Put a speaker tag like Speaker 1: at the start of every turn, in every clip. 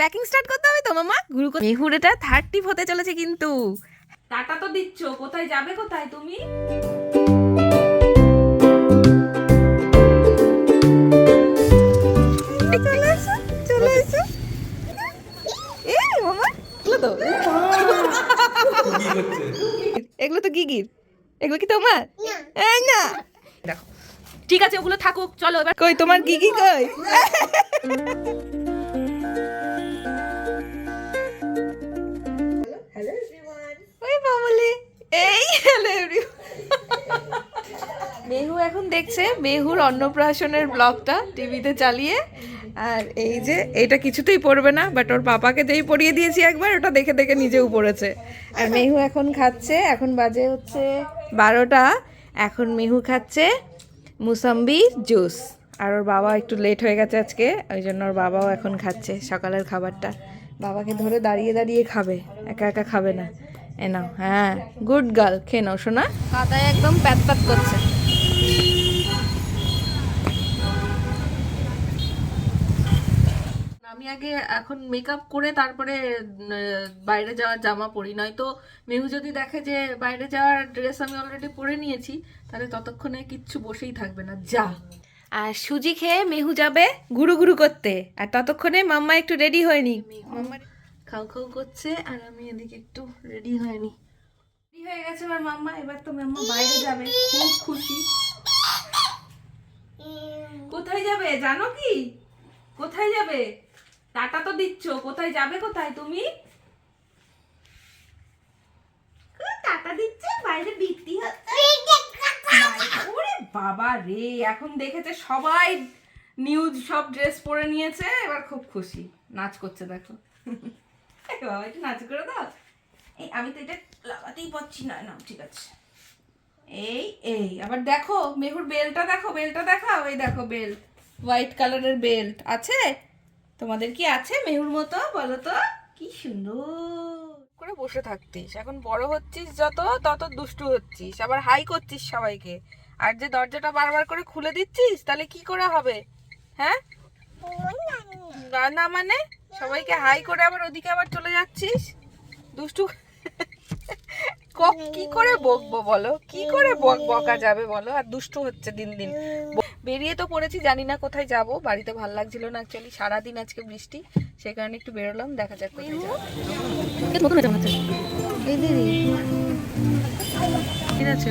Speaker 1: Packing start করতে হবে তো মামা? গুরু মেহুর এটা থার্ড টিপ হতে চলেছে কিন্তু। টাটা তো দিচ্ছ কোথায় যাবে কোথায় তুমি? এগুলো তো গিগির। এগুলো কি তোমার? এই না। দেখো ঠিক আছে ওগুলো থাকুক চলো এবার। কই তোমার গিগি কই? দেখছে মেহুর অন্নপ্রাশনের ব্লগটা টিভিতে চালিয়ে। আর এই যে, এটা কিছুতেই পড়বে না বাট ওর পাপাকে যেই পড়িয়ে দিয়েছি একবার, ওটা দেখে দেখে নিজেও পড়েছে। আর মেহু এখন খাচ্ছে, এখন বাজে হচ্ছে বারোটা। এখন মেহু খাচ্ছে মুসাম্বি জুস। আর ওর বাবা একটু লেট হয়ে গেছে আজকে, ওই জন্য ওর বাবাও এখন খাচ্ছে সকালের খাবারটা। বাবাকে ধরে দাঁড়িয়ে দাঁড়িয়ে খাবে, একা একা খাবে না। এ নাও হ্যাঁ গুড গার্ল খেয়ে নাও শোনা কাদায় একদম প্যাত প্যাত করছে। আমি আগে এখন মেকআপ করে তারপরে বাইরে যাওয়ার জামা পরি। নয়তো মেহু যদি দেখে যে বাইরে যাওয়ার ড্রেস আমি অলরেডি পরে নিয়েছি তাহলে ততক্ষণে কিচ্ছু বসেই থাকবে না। যা। আর সুজি খেয়ে মেহু যাবে গুরু গুরু করতে। আর ততক্ষণে মাম্মা একটু রেডি হয়নি মাম্মা খাও খাও করছে আর আমি এদিকে একটু রেডি হয়নি রেডি হয়ে গেছে আমার মাম্মা এবার তো মাম্মা বাইরে যাবে। খুব খুশি। কোথায় যাবে? জানো কি? কোথায় যাবে? টাটা তো দিচ্ছ কোথায় যাবে কোথায় তুমি? টাটা দিচ্ছে বাইরে বৃত্তি হচ্ছে। ওরে বাবা রে এখন দেখেছে সবাই নিউজ সব ড্রেস পরে নিয়েছে এবার খুব খুশি নাচ করছে দেখো। বাবা একটু নাচ করে দাও। এই আমি তো এটা লাগাতেই পারছি না না ঠিক আছে। এই এই আবার দেখো মেহুর বেলটা দেখো বেলটা দেখাও এই দেখো বেল্ট হোয়াইট কালারের বেল্ট আছে? তোমাদের কি আছে মেহুর মতো? বলো তো। কি সুন্দর। করে বসে থাকতিস। এখন বড় হচ্ছিস যত, তত দুষ্টু হচ্ছিস। আবার হাই করছিস সবাইকে। আর যে দরজাটা বারবার করে খুলে দিচ্ছিস, তাহলে কি করে হবে? হ্যাঁ? না মানে? সবাইকে হাই করে আবার ওদিকে আবার চলে যাচ্ছিস? দুষ্টু? কি করে বকবো বলো? কি করে বক বকা যাবে বলো? আর দুষ্টু হচ্ছে দিন দিন। বেরিয়ে তো পড়েছি জানি না কোথায় যাব। বাড়িতে ভালো লাগছিল না অ্যাকচুয়ালি সারাদিন আজকে বৃষ্টি সেই কারণে একটু বেরোলাম দেখা যাক কোথায় যাব। নতুন আছে মনে হচ্ছে এই দিদি ঠিক আছে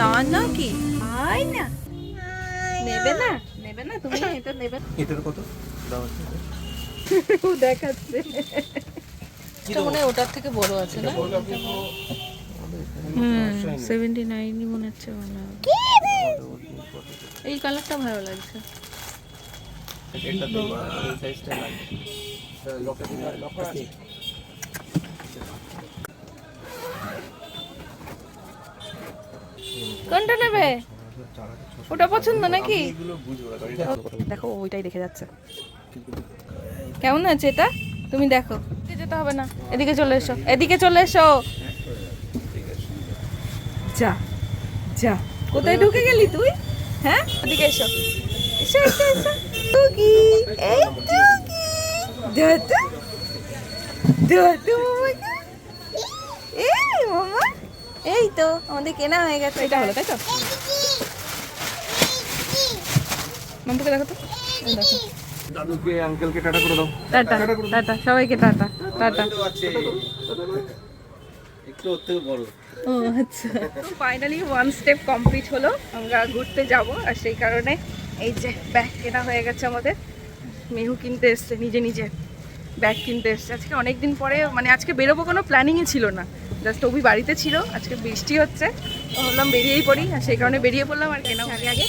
Speaker 1: না না কি? আয় না। নেবে না নেবে না তুমি এটা নেবে না।
Speaker 2: এটার কত? দাম আছে
Speaker 1: ও দেখাচ্ছে। এটা মনে হয় ওটার থেকে বড় আছে না? সেভেন্টি নাইনই মনে হচ্ছে ভালো এই কালারটা ভালো লাগছে।
Speaker 2: আছে
Speaker 1: কোনটা নেবে? ওটা পছন্দ নাকি? দেখো ওইটাই দেখে যাচ্ছে। কেমন আছে এটা? তুমি দেখো। যেতে হবে না। এদিকে চলে এসো এদিকে চলে এসো। যা যা। কোথায় ঢুকে গেলি তুই? হ্যাঁ? এদিকে এসো। এসো এসো এসো। টুকি এই টুকি। দাদু দাদু এই মামা। এই তো আমাদের কেনা হয়ে গেছে। এটা হলো তাই তো? মাম্পুকে দেখো তো। দেখো
Speaker 2: দাদুকে আঙ্কেলকে টাটা করে দাও।
Speaker 1: টাটা টাটা সবাইকে টাটা টাটা।
Speaker 2: একটু বড়।
Speaker 1: ও আচ্ছা। ফাইনালি ওয়ান স্টেপ কমপ্লিট হলো। আমরা ঘুরতে যাব, আর সেই কারণে এই যে ব্যাগ কেনা হয়ে গেছে আমাদের। মেহু কিনতে এসছে, নিজে নিজে ব্যাগ কিনতে এসছে। আজকে অনেক দিন পরে মানে আজকে বেরোবো কোনো প্ল্যানিংই ছিল না। জাস্ট অভি বাড়িতে ছিল, আজকে বৃষ্টি হচ্ছে। তো ভাবলাম বেরিয়েই পড়ি, আর সেই কারণে বেরিয়ে পড়লাম আর কেনা আগে। আগে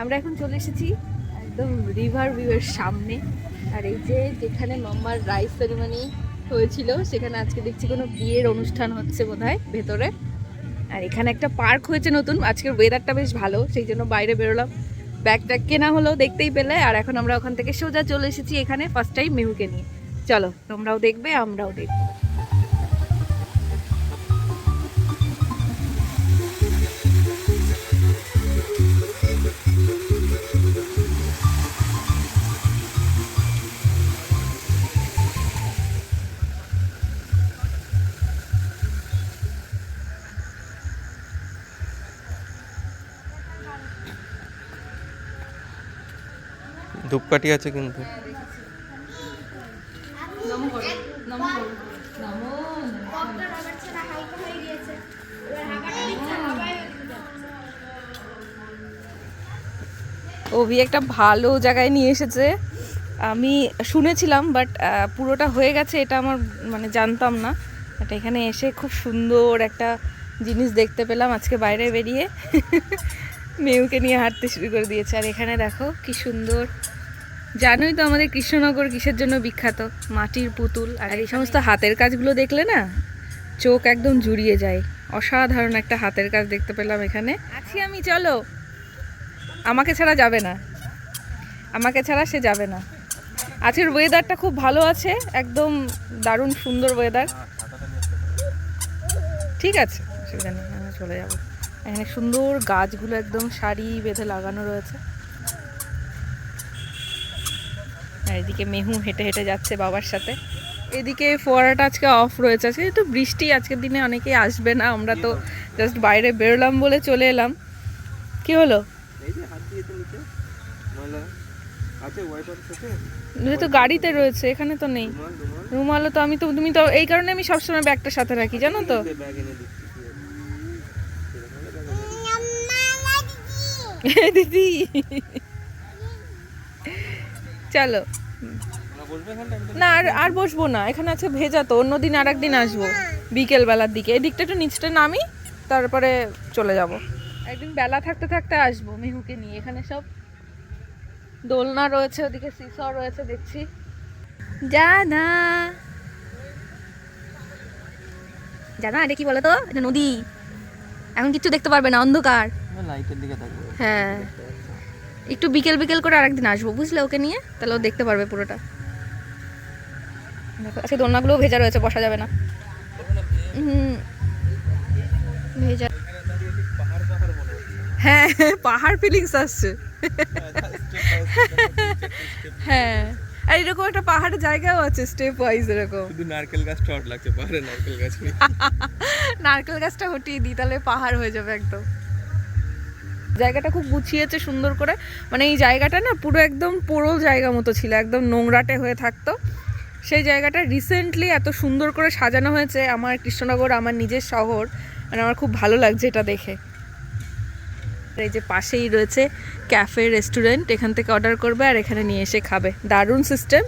Speaker 1: আমরা এখন চলে এসেছি একদম রিভার ভিউয়ের সামনে। আর এই যে যেখানে মাম্মার রাইস সেরিমনি হয়েছিল। সেখানে আজকে দেখছি কোনো বিয়ের অনুষ্ঠান হচ্ছে বোধহয় ভেতরে। আর এখানে একটা পার্ক হয়েছে নতুন। আজকের ওয়েদারটা বেশ ভালো, সেই জন্য বাইরে বেরোলাম। ব্যাগ ট্যাগ কেনা হলো দেখতেই পেলে, আর এখন আমরা ওখান থেকে সোজা চলে এসেছি এখানে ফার্স্ট টাইম মেহুকে নিয়ে। চলো, তোমরাও দেখবে, আমরাও দেখব।
Speaker 2: ধূপকাঠি আছে কিন্তু।
Speaker 1: অভি একটা ভালো জায়গায় নিয়ে এসেছে। আমি শুনেছিলাম বাট পুরোটা হয়ে গেছে এটা আমার মানে জানতাম না। বাট এখানে এসে খুব সুন্দর একটা জিনিস দেখতে পেলাম আজকে বাইরে বেরিয়ে। মেয়েকে নিয়ে হাঁটতে শুরু করে দিয়েছে। আর এখানে দেখো কি সুন্দর জানোই তো আমাদের কৃষ্ণনগর কিসের জন্য বিখ্যাত? মাটির পুতুল। আর এই সমস্ত হাতের কাজগুলো দেখলে না, চোখ একদম জুড়িয়ে যায়। অসাধারণ একটা হাতের কাজ দেখতে পেলাম এখানে। আছি আমি, চলো। আমাকে ছাড়া যাবে না। আমাকে ছাড়া সে যাবে না। আজকের ওয়েদারটা খুব ভালো আছে, একদম দারুণ সুন্দর ওয়েদার ঠিক আছে, অসুবিধা নেই, আমি চলে যাব। এখানে সুন্দর গাছগুলো একদম সারি বেঁধে লাগানো রয়েছে। আর এদিকে মেহু হেঁটে হেঁটে যাচ্ছে বাবার সাথে। এদিকে ফোয়ারাটা আজকে অফ রয়েছে। আজকে তো বৃষ্টি আজকের দিনে অনেকেই আসবে না। আমরা তো জাস্ট বাইরে বেরোলাম বলে চলে এলাম। কি হলো? যেহেতু গাড়িতে রয়েছে এখানে তো নেই।
Speaker 2: রুমাল রুমাল।
Speaker 1: রুমালও তো আমি তো তুমি তো এই কারণে আমি সবসময় ব্যাগটা সাথে রাখি জানো তো?
Speaker 2: ব্যাগ এনে দিচ্ছি কি আছে? এরকম হলে bag এনে দিচ্ছি।
Speaker 1: দিদি চলো।
Speaker 2: না
Speaker 1: আর আর বসবো না এখানে আছে ভেজা তো অন্যদিন আর একদিন আসব বিকেল বেলার দিকে। এই দিকটা একটু নিচটা নামি তারপরে চলে যাব। একদিন বেলা থাকতে থাকতে আসব মেহুকে নিয়ে এখানে সব দোলনা রয়েছে ওদিকে সিস রয়েছে দেখছি। জানা জানা এটা কি বলো তো এটা নদী। এখন কিচ্ছু দেখতে পারবে না অন্ধকার।
Speaker 2: লাইটের দিকে থাকবে
Speaker 1: হ্যাঁ। একটু বিকেল বিকেল করে আরেকদিন আসব বুঝলে ওকে নিয়ে? তাহলে ও দেখতে পারবে পুরোটা। দেখো আজকে দোলনাগুলোও ভেজা রয়েছে বসা যাবে না। ভেজা। হ্যাঁ পাহাড় ফিলিংস আসছে। হ্যাঁ। আর এরকম একটা পাহাড়ের জায়গাও আছে স্টেপ ওয়াইজ এরকম।
Speaker 2: শুধু নারকেল গাছ টট লাগছে পাহাড়ে নারকেল গাছ
Speaker 1: নারকেল গাছটা হটিয়ে দিই তাহলে পাহাড় হয়ে যাবে একদম। জায়গাটা খুব গুছিয়েছে সুন্দর করে। মানে এই জায়গাটা না পুরো একদম পোড়ো জায়গা মতো ছিল, একদম নোংরাটে হয়ে থাকতো। সেই জায়গাটা রিসেন্টলি এত সুন্দর করে সাজানো হয়েছে আমার কৃষ্ণনগর, আমার নিজের শহর। মানে আমার খুব ভালো লাগছে এটা দেখে। এই যে পাশেই রয়েছে ক্যাফে রেস্টুরেন্ট এখান থেকে অর্ডার করবে আর এখানে নিয়ে এসে খাবে। দারুণ সিস্টেম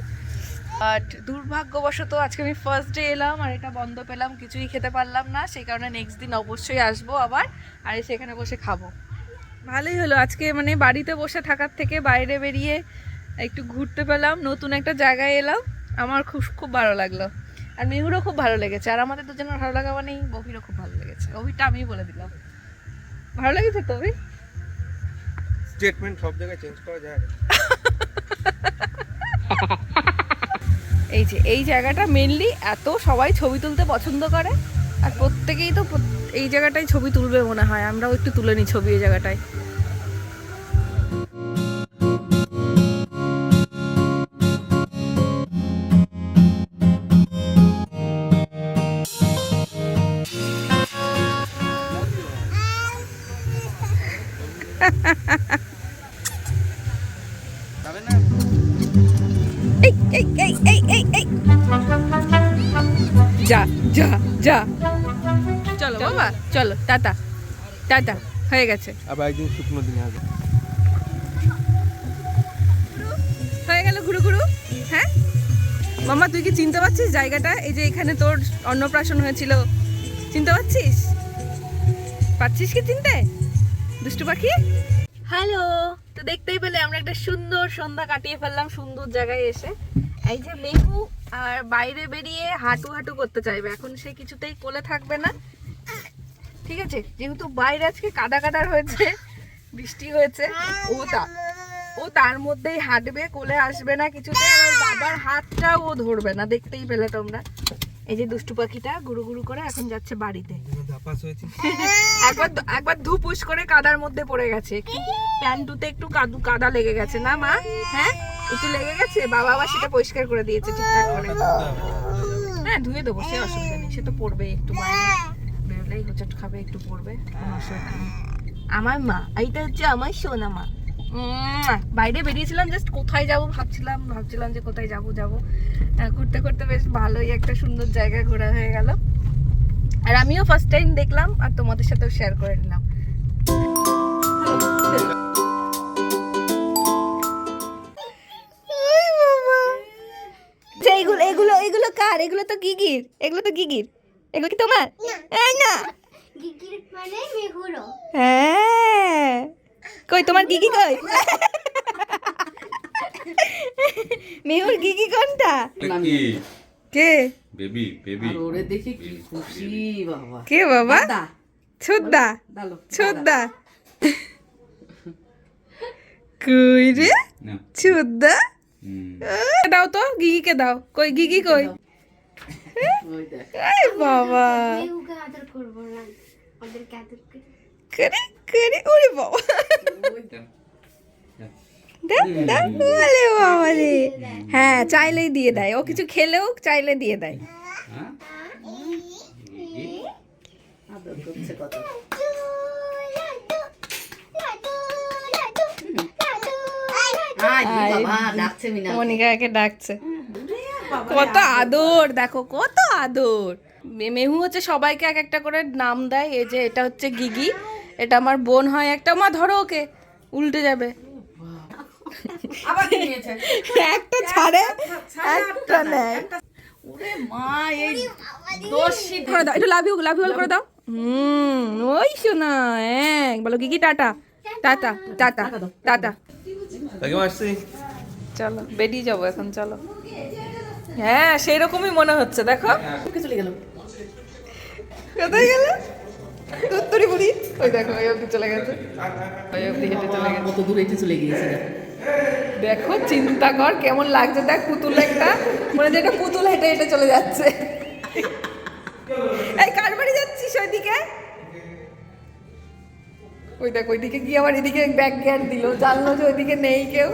Speaker 1: বাট দুর্ভাগ্যবশত আজকে আমি ফার্স্ট ডে এলাম আর এটা বন্ধ পেলাম, কিছুই খেতে পারলাম না। সেই কারণে নেক্সট দিন অবশ্যই আসব আবার, আর সেখানে বসে খাব। ভালোই হলো। আজকে মানে বাড়িতে বসে থাকার থেকে বাইরে বেরিয়ে একটু ঘুরতে পেলাম নতুন একটা জায়গায় এলাম। আমার খুব খুব ভালো লাগল। আর মেহুরও খুব ভালো লেগেছে। আর আমাদের দুজনের ভালো লাগা মানেই বহিরও খুব ভালো লেগেছে। অভিটা আমিই বলে দিলাম। ভালো লেগেছে তো অভি
Speaker 2: স্টেটমেন্ট সব জায়গায় চেঞ্জ করা যায়।
Speaker 1: এই যে এই জায়গাটা মেনলি এত সবাই ছবি তুলতে পছন্দ করে। আর প্রত্যেকেই তো এই জায়গাটায় ছবি তুলবে মনে হয়। আমরাও একটু তুলে নিই ছবি এই জায়গাটায়। চলো টাটা। টাটা হয়ে গেছে।
Speaker 2: আবার একদিন শুকনো দিনে হবে
Speaker 1: হয়ে গেল ঘুরু ঘুরু হ্যাঁ? মামা তুই কি চিনতে পারছিস জায়গাটা? এই যে এখানে তোর অন্নপ্রাশন হয়েছিল। চিনতে পারছিস? পাচ্ছিস কি চিনতে? দুষ্টু পাখি? হ্যালো তো দেখতেই পেলে আমরা একটা সুন্দর সন্ধ্যা কাটিয়ে ফেললাম সুন্দর জায়গায় এসে। এই যে মেহু আর বাইরে বেরিয়ে হাঁটু হাঁটু করতে চাইবে। এখন সে কিছুতেই কোলে থাকবে না। ঠিক আছে? যেহেতু বাইরে আজকে কাদা কাদার হয়েছে, বৃষ্টি হয়েছে, ও তা ও তার মধ্যেই হাঁটবে, কোলে আসবে না কিছুতে, আর বাবার হাতটাও ও ধরবে না, দেখতেই পেলে তোমরা। এই যে দুষ্টু পাখিটা গুরু গুরু করে এখন যাচ্ছে বাড়িতে। একবার একবার ধুপুস করে কাদার মধ্যে পড়ে গেছে প্যান্টুতে একটু কাদু কাদা লেগে গেছে। না মা? হ্যাঁ? একটু লেগে গেছে? বাবা আবার সেটা পরিষ্কার করে দিয়েছে ঠিকঠাক করে। হ্যাঁ ধুয়ে দেবো, সে অসুবিধা নেই, সে তো পড়বে একটু বাইরে। বেরোলেই হোঁচট খাবে, একটু পড়বে। আমার মা, এইটা হচ্ছে আমার সোনা মা। বাইরে বেরিয়েছিলাম জাস্ট কোথায় যাব ভাবছিলাম ভাবছিলাম যে কোথায় যাব যাব। ঘুরতে ঘুরতে বেশ ভালোই একটা সুন্দর জায়গা ঘোরা হয়ে গেল। আর আমিও ফার্স্ট টাইম দেখলাম, আর তোমাদের সাথেও শেয়ার করে নিলাম। এগুলো এগুলো এগুলো কার? এগুলো তো গিগির। এগুলো তো গিগির। এগুলো কি তোমার? এই না।
Speaker 3: মানে
Speaker 1: হ্যাঁ। কই তোমার গিগি কই? মেহুর গিগি কোনটা?
Speaker 4: কে? Baby baby.
Speaker 2: ওরে দেখে কি খুশি বাবা।
Speaker 1: কে বাবা?
Speaker 2: দা
Speaker 1: ছোদ্দা।
Speaker 2: দালো
Speaker 1: ছোদ্দা। কই রে? ছোদ্দা? দাও তো গিগিকে দাও। কই গিগি কই? বাবা।
Speaker 3: মেহুকে আদর করব না। ওদেরকে আদর করি।
Speaker 1: করে করে ওরে বাবা। বলে বাবা রে হ্যাঁ চাইলেই দিয়ে দেয়। ও কিছু খেলেও চাইলে দিয়ে দেয়। মনিকাকে ডাকছে। কত আদর দেখো কত আদর। মেহু হচ্ছে সবাইকে এক একটা করে নাম দেয় এই যে এটা হচ্ছে গিগি এটা আমার বোন হয় একটা মা ধরো ওকে উল্টে যাবে। একটা ছাড়ে একটা নেয়।
Speaker 2: ওরে মা এই দোষী
Speaker 1: করে দাও একটু লাভ ইউ লাভ করে দাও। হুম ওই শোনা হ্যাঁ বলো Gigi tata. Tata tata tata. চলো বেরিয়ে যাব এখন চলো। হ্যাঁ সেই রকমই মনে হচ্ছে দেখো।
Speaker 2: চলে গেল?
Speaker 1: কোথায় গেল? তুত্তুরি বুড়ি ওই দেখো ওই অব্দি চলে গেছে। ওই অব্দি হেঁটে চলে গেছে।
Speaker 2: কত দূরে এসে চলে গিয়েছে দেখো।
Speaker 1: চিন্তা কর কেমন লাগছে দেখ পুতুল একটা। মনে হচ্ছে একটা পুতুল হেঁটে হেঁটে চলে যাচ্ছে। এই কার বাড়ি যাচ্ছিস ওইদিকে? ওই দেখ ওইদিকে গিয়ে আবার এদিকে ব্যাক গিয়ার দিল। জানলো যে ওইদিকে নেই কেউ।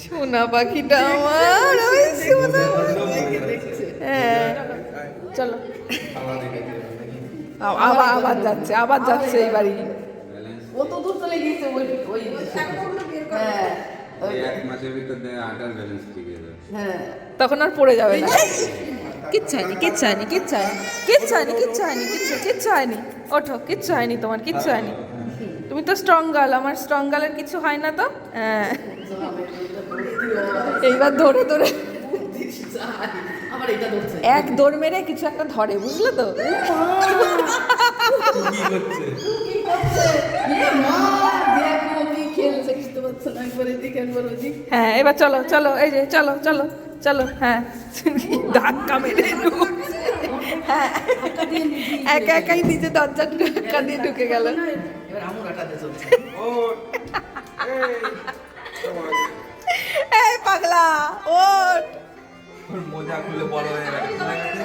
Speaker 1: সোনা পাখিটা আমার ওই সোনা হ্যাঁ। চলো। আবার আবার যাচ্ছে আবার যাচ্ছে এই বাড়ি।
Speaker 2: কত দূর চলে গিয়েছে ওই ওই হ্যাঁ
Speaker 4: এক মাসের ভিতর দিয়ে আটার ব্যালেন্স ঠিক হয়ে যাবে।
Speaker 2: হ্যাঁ।
Speaker 1: তখন আর পড়ে যাবে না। কিচ্ছু হয়নি কিচ্ছু হয়নি কিচ্ছু হয়নি কিচ্ছু হয়নি কিচ্ছু হয়নি কিচ্ছু কিচ্ছু হয়নি ওঠো কিচ্ছু হয়নি তোমার কিচ্ছু হয়নি তুমি তো স্ট্রং আমার স্ট্রং কিছু হয় না তো? হ্যাঁ। এইবার ধরে ধরে। এক দৌড় মেরে কিছু একটা ধরে, বুঝলে তো? হ্যাঁ এবার চলো চলো, এই যে, চলো চলো। চলো হ্যাঁ। ধাক্কা মেরে হ্যাঁ। একা একাই নিজে দরজা ধাক্কা দিয়ে ঢুকে গেল। এই পাগলা
Speaker 4: হয়ে গেছে।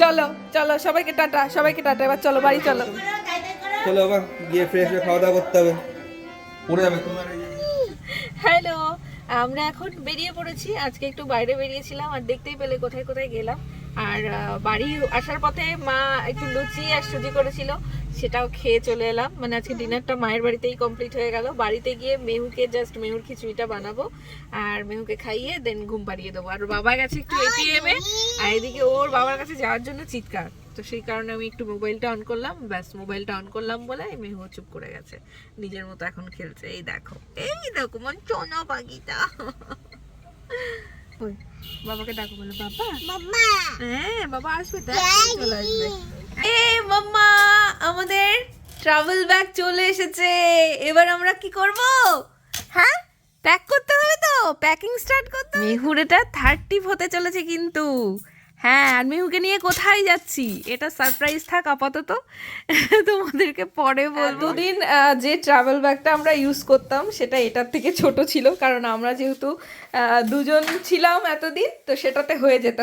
Speaker 1: চলো চলো সবাইকে টাটা সবাইকে টাটা এবার চলো বাড়ি চলো।
Speaker 4: চলো আবার গিয়ে ফ্রেশ হয়ে খাওয়া দাওয়া করতে হবে। পড়ে যাবে তোমার
Speaker 1: হ্যালো। আমরা এখন বেরিয়ে পড়েছি। আজকে একটু বাইরে বেরিয়েছিলাম আর দেখতেই পেলে কোথায় কোথায় গেলাম। আর বাড়ি আসার পথে মা একটু লুচি আর সুজি করেছিল, সেটাও খেয়ে চলে এলাম। মানে আজকে ডিনারটা মায়ের বাড়িতেই কমপ্লিট হয়ে গেল। বাড়িতে গিয়ে মেহুকে জাস্ট মেহুর খিচুড়িটা বানাবো আর মেহুকে খাইয়ে দেন ঘুম পাড়িয়ে দেবো। আর বাবা গেছে একটু এটিএম আর এদিকে ওর বাবার কাছে যাওয়ার জন্য চিৎকার। তো সেই কারণে আমি একটু মোবাইলটা অন করলাম ব্যাস মোবাইলটা অন করলাম বলে মেহু চুপ করে গেছে। নিজের মতো এখন খেলছে। এই দেখো এই দেখো মন চনা পাখিটা। ওই বাবাকে ডাকো বলে। বাবা?
Speaker 3: মাম্মা!
Speaker 1: হ্যাঁ বাবা আসবে চলে আসবে। এ মাম্মা আমাদের ট্রাভেল ব্যাগ চলে এসেছে। এবার আমরা কি করব? হ্যাঁ? প্যাক করতে হবে তো? প্যাকিং স্টার্ট করতে মেহুর এটা থার্টি হতে চলেছে কিন্তু। হ্যাঁ আর মেহুকে নিয়ে কোথায় যাচ্ছি? এটা সারপ্রাইজ থাক আপাতত। তোমাদেরকে পরে বলব। দিন যে ট্রাভেল ব্যাগটা আমরা ইউজ করতাম সেটা এটার থেকে ছোট ছিল কারণ আমরা যেহেতু দুজন ছিলাম এতদিন তো সেটাতে হয়ে যেত।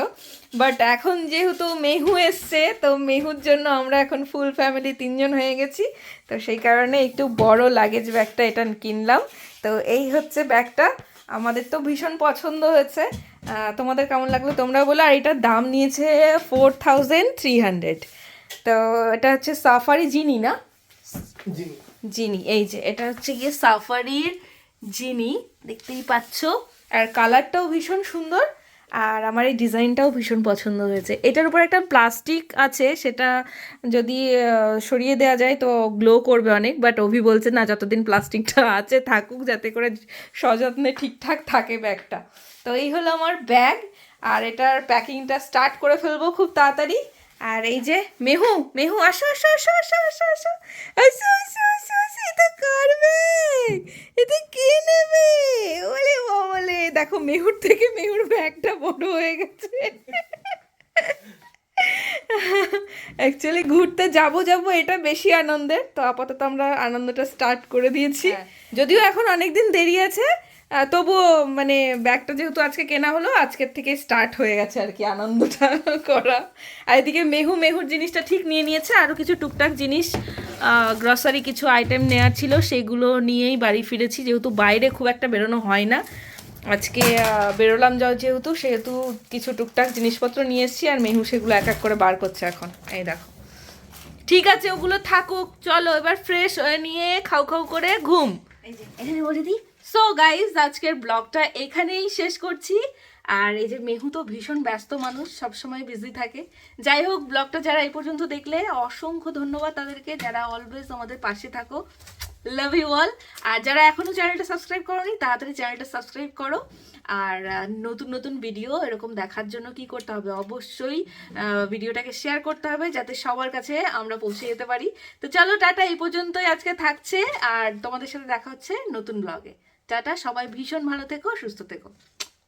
Speaker 1: বাট এখন যেহেতু মেহু এসছে তো মেহুর জন্য আমরা এখন ফুল ফ্যামিলি তিনজন হয়ে গেছি। তো সেই কারণে একটু বড় লাগেজ ব্যাগটা এটা কিনলাম। তো এই হচ্ছে ব্যাগটা আমাদের তো ভীষণ পছন্দ হয়েছে। তোমাদের কেমন লাগল? তোমরা বলো। আর এটার দাম নিয়েছে ফোর থাউজেন্ড থ্রি হান্ড্রেড তো এটা হচ্ছে সাফারি জিনি না? জিনি। এই যে এটা হচ্ছে গিয়ে সাফারির জিনি দেখতেই পাচ্ছ। আর কালারটাও ভীষণ সুন্দর। আর আমার এই ডিজাইনটাও ভীষণ পছন্দ হয়েছে। এটার উপর একটা প্লাস্টিক আছে, সেটা যদি সরিয়ে দেওয়া যায় তো গ্লো করবে অনেক বাট অভি বলছে, না, যতদিন প্লাস্টিকটা আছে, থাকুক, যাতে করে সযত্নে ঠিকঠাক থাকে ব্যাগটা। তো এই হলো আমার ব্যাগ, আর এটার প্যাকিংটা স্টার্ট করে ফেলব খুব তাড়াতাড়ি। আর এই যে মেহু মেহু আসো আসো আসো আসো আসো আসো। আসো আসো আসো আসো এটা করবে? এটা কে নেবে? ওলে বাবলে দেখো মেহুর থেকে মেহুর ব্যাগটা বড় হয়ে গেছে। অ্যাকচুয়ালি ঘুরতে যাব যাব এটা বেশি আনন্দের। তো আপাতত আমরা আনন্দটা স্টার্ট করে দিয়েছি। যদিও এখন অনেক দিন দেরি আছে তবুও মানে ব্যাগটা যেহেতু আজকে কেনা হলো, আজকের থেকে স্টার্ট হয়ে গেছে আর কি আনন্দটা করা। আর এদিকে মেহু, মেহুর জিনিসটা ঠিক নিয়ে নিয়েছে আরও কিছু টুকটাক জিনিস গ্রসারি কিছু আইটেম নেওয়ার ছিল, সেগুলো নিয়েই বাড়ি ফিরেছি, যেহেতু বাইরে খুব একটা বেরোনো হয় না। আজকে বেরোলাম যাও যেহেতু, সেহেতু কিছু টুকটাক জিনিসপত্র নিয়ে এসেছি, আর মেহু সেগুলো এক এক করে বার করছে এখন। এই দেখো। ঠিক আছে, ওগুলো থাকুক, চলো এবার ফ্রেশ হয়ে নিয়ে খাও খাও করে ঘুম। এখানে বলে দিই সো গাইজ আজকের ব্লগটা এখানেই শেষ করছি। আর এই যে মেহু তো ভীষণ ব্যস্ত মানুষ, সবসময় বিজি থাকে। যাই হোক, ব্লগটা যারা এই পর্যন্ত দেখলে, অসংখ্য ধন্যবাদ তাদেরকে। যারা অলওয়েজ আমাদের পাশে থাকো লাভ ইউ অল আর যারা এখনও চ্যানেলটা সাবস্ক্রাইব করোনি, তাড়াতাড়ি চ্যানেলটা সাবস্ক্রাইব করো। আর নতুন নতুন ভিডিও এরকম দেখার জন্য কি করতে হবে? অবশ্যই ভিডিওটাকে শেয়ার করতে হবে, যাতে সবার কাছে আমরা পৌঁছে যেতে পারি। তো চলো, টাটা, এই পর্যন্তই আজকে থাকছে। আর তোমাদের সাথে দেখা হচ্ছে নতুন ব্লগে টাটা সবাই ভীষণ ভালো থেকো সুস্থ থেকো।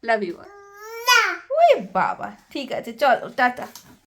Speaker 1: লাভ ইউ ওই বাবা ঠিক আছে চলো টাটা।